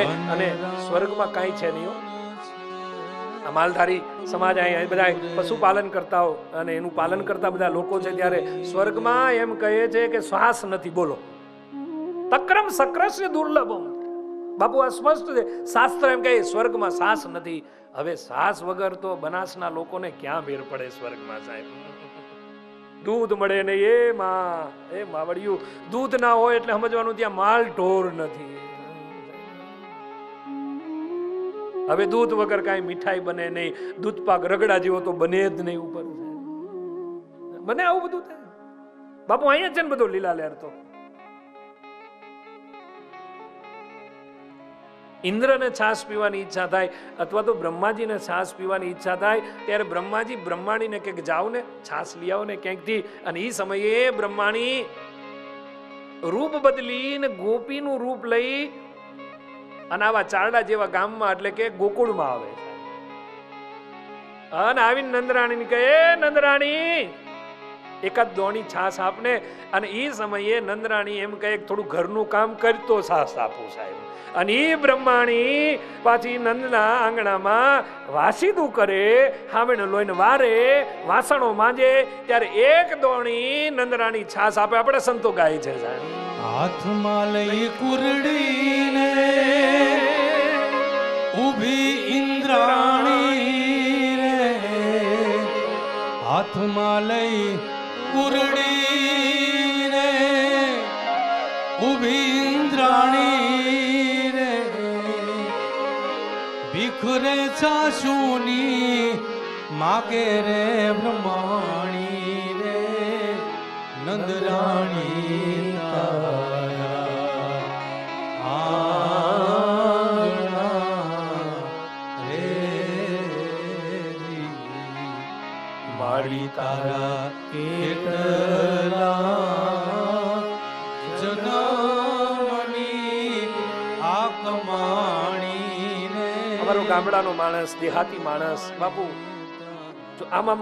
અને અને સ્વર્ગમાં કાંઈ છે નહીં આ માલધારી સમાજ અહીંયા બધા પશુપાલન કરતા હો અને એનું પાલન કરતા બધા લોકો છે ત્યારે સ્વર્ગમાં એમ કહે છે કે શ્વાસ નથી, બોલો. તક્રમ સક્રસ્ય દુર્લભમ. બાપુ, આ સ્પષ્ટ છે. શાસ્ત્ર એમ કહે, સ્વર્ગમાં શ્વાસ નથી. હવે શ્વાસ વગર તો બનાસના લોકોને ક્યાં ભેર પડે સ્વર્ગમાં, સાહેબ? દૂધ મળે ને એ માં, એ માવડિયું. દૂધ ના હોય એટલે સમજવાનું ત્યાં માલ ઢોર નથી. હવે દૂધ વગર કાંઈ મીઠાઈ બને નહીં. દૂધ પાક રગડા જેવો તો બને જ નહીં ઉપર. બને આવું બધું થાય. બાપુ, અહીંયા છે ને બધો લીલા લહેર તો. ઇન્દ્રને છાશ પીવાની ઈચ્છા થાય અથવા તો બ્રહ્માજીને છાશ પીવાની ઈચ્છા થાય, ત્યારે બ્રહ્માજી બ્રહ્માણીને કંઈક જાઓ ને, છાશ લઈ આવો ને ક્યાંકથી, અને એ સમયે બ્રહ્માણી રૂપ બદલીને ગોપીનું રૂપ લઈ અને આવા ચારડા જેવા ગામમાં એટલે કે ગોકુળમાં આવે. છે અને આવીને નંદરાણીને કહે નંદરાણી, એકાદ દોણી છાશ આપને. અને એ સમયે નંદરાણી એમ કહે થોડું ઘરનું કામ કરતો છાસ આપો સાહેબ. અને એ બ્રહ્માણી પાછી નંદના આંગણામાં વાસીદું કરે હામેને લોહીને વારે, વાસણો માંજે, ત્યારે એક દોણી નંદરાણી છાશ આપે. આપણે સંતો ગાય છે સાહેબ. હાથમાં લઈ કુરડીને ઊભી ઇન્દ્રાણી રે, હાથમાં લઈ કુરડીને ઊભી ઇન્દ્રાણી રે, ભીખરે ચાશુની માગે રે બ્રહ્માણી રે, નંદરાણી તારા કેટલા જનમની આ કમાણી અમારો ગામડાનો માણસ, દેહાતી માણસ, બાપુ, જો આમ આમ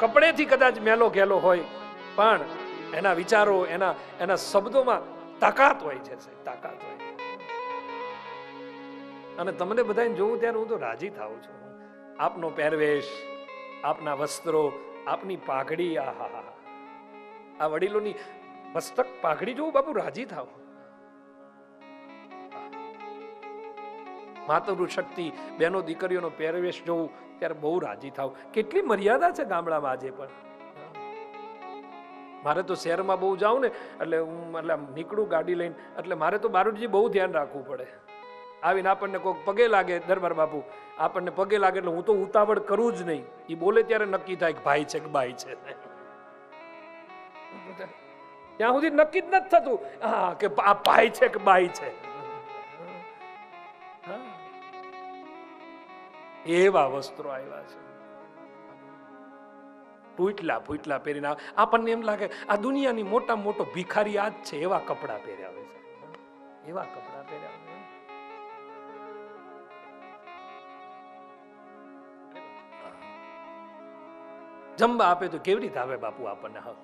કપડેથી કદાચ મેલો ગેલો હોય, પણ એના વિચારો, એના એના શબ્દોમાં તાકાત હોય છે તાકાત હોય અને તમને બધાને જોવું ત્યારે હું તો રાજી થાઉં છું. આપનો પહેરવેશ આપના વસ્ત્રો, આપની પાઘડી, આહા આ વડીલોની મસ્તક પાઘડી જોવું બાપુ રાજી થાવ. માતૃ શક્તિ બેનો દીકરીઓનો પહેરવેશ જોવું ત્યારે બહુ રાજી થાવ. કેટલી મર્યાદા છે ગામડામાં આજે પણ. મારે તો શહેરમાં બહુ જાઉં ને, એટલે હું, એટલે નીકળું ગાડી લઈને, એટલે મારે તો બારુજી બહુ ધ્યાન રાખવું પડે. આવીને આપણને કોઈક પગે લાગે, દરબાર બાપુ, આપણને પગે લાગે એટલે હું તો ઉતાવળ કરું જ નહીં. એ બોલે ત્યારે નક્કી થાય કે ભાઈ છે કે ભાઈ છે. ત્યાં સુધી નક્કી જ નથી થતું. હા, કે આ ભાઈ છે કે બાઈ છે. એવા વસ્ત્રો આવ્યા છે. ફૂટલા ફૂટલા પહેરીને. આપણને એમ લાગે, આ દુનિયાની મોટા મોટો ભિખારી આ જ છે, એવા કપડાં પહેર્યા હોય છે. એવા કપડા પહેર્યા જમવા આપે તો કેવી રીતે આવે બાપુ આપણને? હા.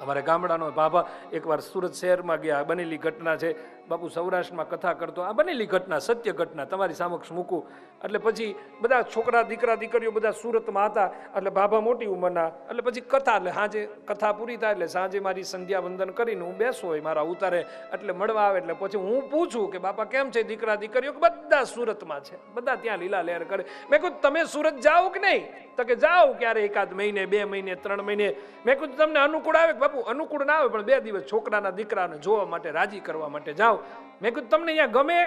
અમારે ગામડાનો બાબા એકવાર સુરત શહેરમાં ગયા બનેલી ઘટના છે. બાપુ સૌરાષ્ટ્રમાં કથા કરતો, આ બનેલી ઘટના, સત્ય ઘટના, તમારી સમક્ષ મૂકું. એટલે પછી બધા છોકરા, દીકરા, દીકરીઓ બધા સુરતમાં હતા, એટલે બાબા મોટી ઉંમરના, એટલે પછી કથા, એટલે સાંજે કથા પૂરી થાય, એટલે સાંજે મારી સંધ્યા વંદન કરીને હું બેસો હોય મારા ઉતારે, એટલે મળવા આવે, એટલે પછી હું પૂછું કે બાપા કેમ છે દીકરા, દીકરીઓ, કે બધા સુરતમાં છે. બધા ત્યાં લીલા લહેર કરે. મેં કહ્યું તમે સુરત જાઓ કે નહીં? તો કે, જાઓ ક્યારે એકાદ મહિને, બે મહિને, ત્રણ મહિને. મેં કીધું, તમને અનુકૂળ આવે બાપુ અનુકૂળ ના આવે, પણ બે દિવસ છોકરાના દીકરાને જોવા માટે, રાજી કરવા માટે જાઓ. મેં કીધું, તમને અહીંયા ગમે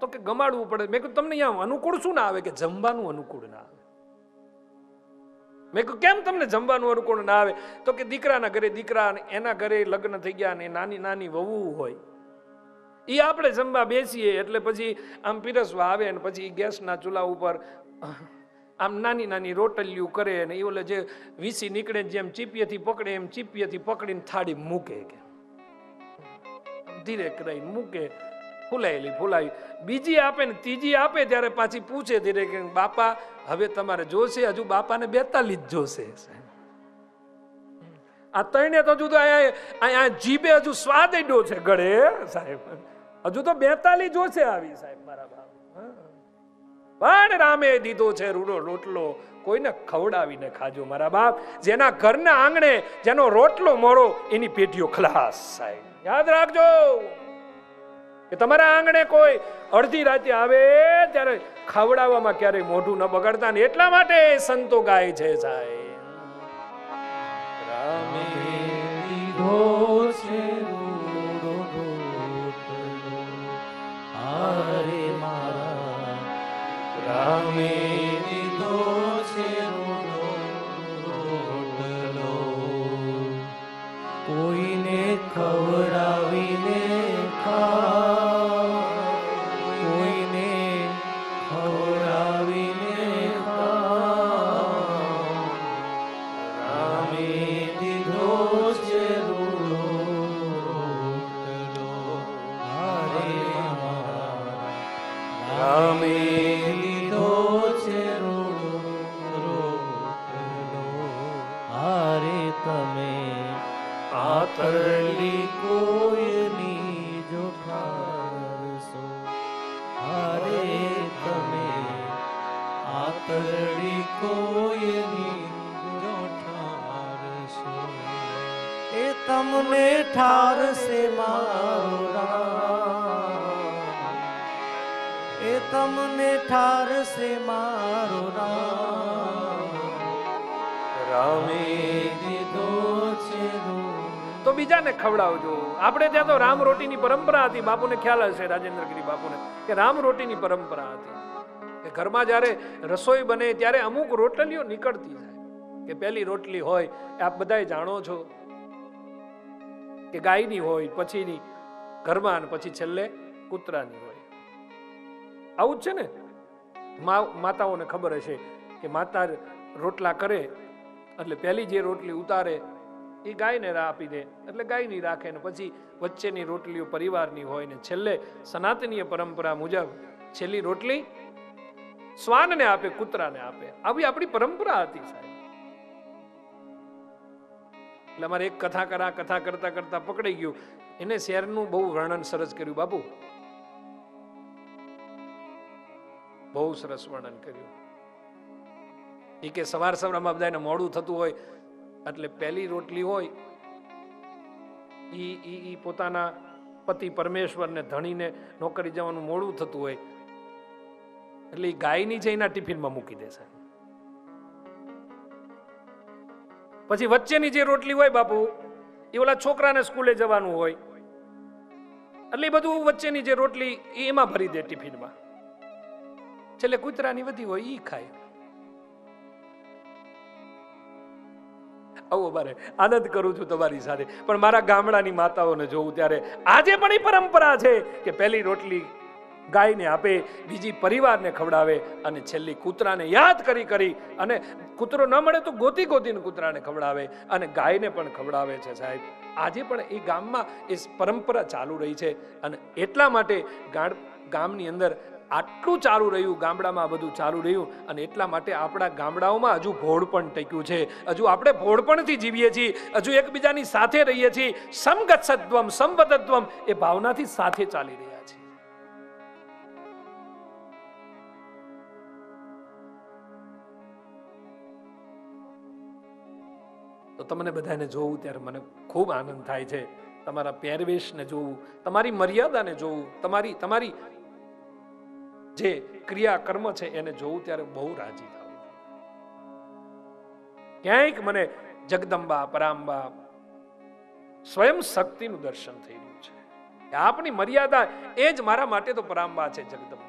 તો કે ગમાડવું પડે. મેં કીધું, તમને અહીંયા અનુકૂળ શું ના આવે કે જમવાનું અનુકૂળ ના આવે? મેં કહ્યું કેમ તમને જમવાનું અનુકૂળ ના આવે? તો કે દીકરાના ઘરે દીકરા એના ઘરે લગ્ન થઈ ગયા ને નાની નાની વહુ હોય. એ આપણે જમવા બેસીએ, એટલે પછી આમ પીરસવા આવે ને પછી ગેસના ચૂલા ઉપર આમ નાની નાની રોટલીઓ કરે ને એ ઓલે જે વીસી નીકળે જેમ ચીપિયેથી પકડે, એમ ચીપિયેથી પકડીને થાળી મૂકે કે. ધીરે કરીને મૂકે, ફૂલાયેલી ફૂલાવી. બીજી આપે ને ત્રીજી આપે ત્યારે પાછી પૂછે ધીરે કે બાપા, હવે તમારે જોશે, હજુ બાપાને બેતાલીસ જોશે આ ત્રણે તો હજુ તો અહીંયા જીભે હજુ સ્વાદ એડ્યો છે ગળે, સાહેબ. હજુ તો બેતાલીસ જોશે આવી સાહેબ મારા બાપ. પણ રામે દીધો છે રૂડો રોટલો. કોઈને ખવડાવીને ખાજો મારા બાપ. જેના ઘરના આંગણે જેનો રોટલો મોડો એની પેટીઓ ખલાસ સાહેબ. યાદ રાખજો કે તમારા આંગણે કોઈ અડધી રાતે આવે ત્યારે ખવડાવવામાં ક્યારેય મોઢું ન બગાડતા ને એટલા માટે સંતો ગાય છે સાહેબ. તમને ઠારશે મારો રામ એ તમને ઠારશે મારો રામ દીધો છે તો બીજાને ખવડાવજો. આપણે ત્યાં તો રામ રોટીની પરંપરા હતી. બાપુને ખ્યાલ હશે, રાજેન્દ્રગીરી બાપુને, કે રામ રોટીની પરંપરા હતી. કે ઘરમાં જ્યારે રસોઈ બને ત્યારે અમુક રોટલીઓ નીકળતી જાય. કે પહેલી રોટલી હોય, આપ બધાય જાણો છો કે ગાયની હોય, પછીની ઘરમાં અને પછી છેલ્લે કૂતરાની હોય. આવું જ છે ને? માતાઓને ખબર હશે કે માતા રોટલા કરે, એટલે પહેલી જે રોટલી ઉતારે, એ ગાયને આપી દે. એટલે ગાયની રાખે ને પછી વચ્ચેની રોટલીઓ પરિવારની હોય ને છેલ્લે સનાતનીય પરંપરા મુજબ છેલ્લી રોટલી શ્વાનને આપે, કૂતરાને આપે. આવી આપણી પરંપરા હતી સાહેબ. એટલે અમારે એક કથા કરા કથા કરતા કરતા પકડાઈ ગયું. એને શહેરનું બહુ વર્ણન સરસ કર્યું, બાપુ. બહુ સરસ વર્ણન કર્યું. એ કે સવાર સવારમાં બધાને મોડું થતું હોય, એટલે પહેલી રોટલી હોય, ઈ ઈ ઈ પોતાના પતિ પરમેશ્વરને ધણીને નોકરી જવાનું મોડું થતું હોય, એટલે ઈ ગાયની એના ટિફિનમાં મૂકી દેશે પછી વચ્ચેની જે રોટલી હોય બાપુ એ ઓલા છોકરાને સ્કૂલે જવાનું હોય. એટલે એ બધું વચ્ચેની જે રોટલી એમાં ભરી દે ટિફિનમાં. છેલ્લે કૂતરાની વધી હોય એ ખાય. આવો મારે આનંદ કરું છું તમારી સાથે. પણ મારા ગામડાની માતાઓને જોઉં ત્યારે આજે પણ એ પરંપરા છે કે પહેલી રોટલી ગાયને આપે, બીજી પરિવારને ખવડાવે અને છેલ્લી કૂતરાને યાદ કરી કરી અને કૂતરો ન મળે તો ગોતી ગોતીને કૂતરાને ખવડાવે અને ગાયને પણ ખવડાવે છે સાહેબ. આજે પણ એ ગામમાં એ પરંપરા ચાલુ રહી છે અને એટલા માટે ગામ, ગામની અંદર આટલું ચાલુ રહ્યું, ગામડામાં બધું ચાલુ રહ્યું અને એટલા માટે આપણા ગામડાઓમાં હજુ ભોળપણ ટક્યું છે. હજુ આપણે ભોળપણથી જીવીએ છીએ, હજુ એકબીજાની સાથે રહીએ છીએ. સમગત સત્વમ સંવદત્વમ એ ભાવનાથી સાથે ચાલી રહ્યા છીએ તો તમને બધાને જોવું ત્યારે મને ખૂબ આનંદ થાય છે. તમારા પહેરવેશને જોવું, તમારી મર્યાદાને જોવું, તમારી તમારી જે ક્રિયા કર્મ છે એને જોવું ત્યારે બહુ રાજી થાવ. ક્યાંક મને જગદંબા, પરાંબા સ્વયં શક્તિનું દર્શન થઈ રહ્યું છે. આપની મર્યાદા એ જ મારા માટે તો પરાંબા છે, જગદંબા.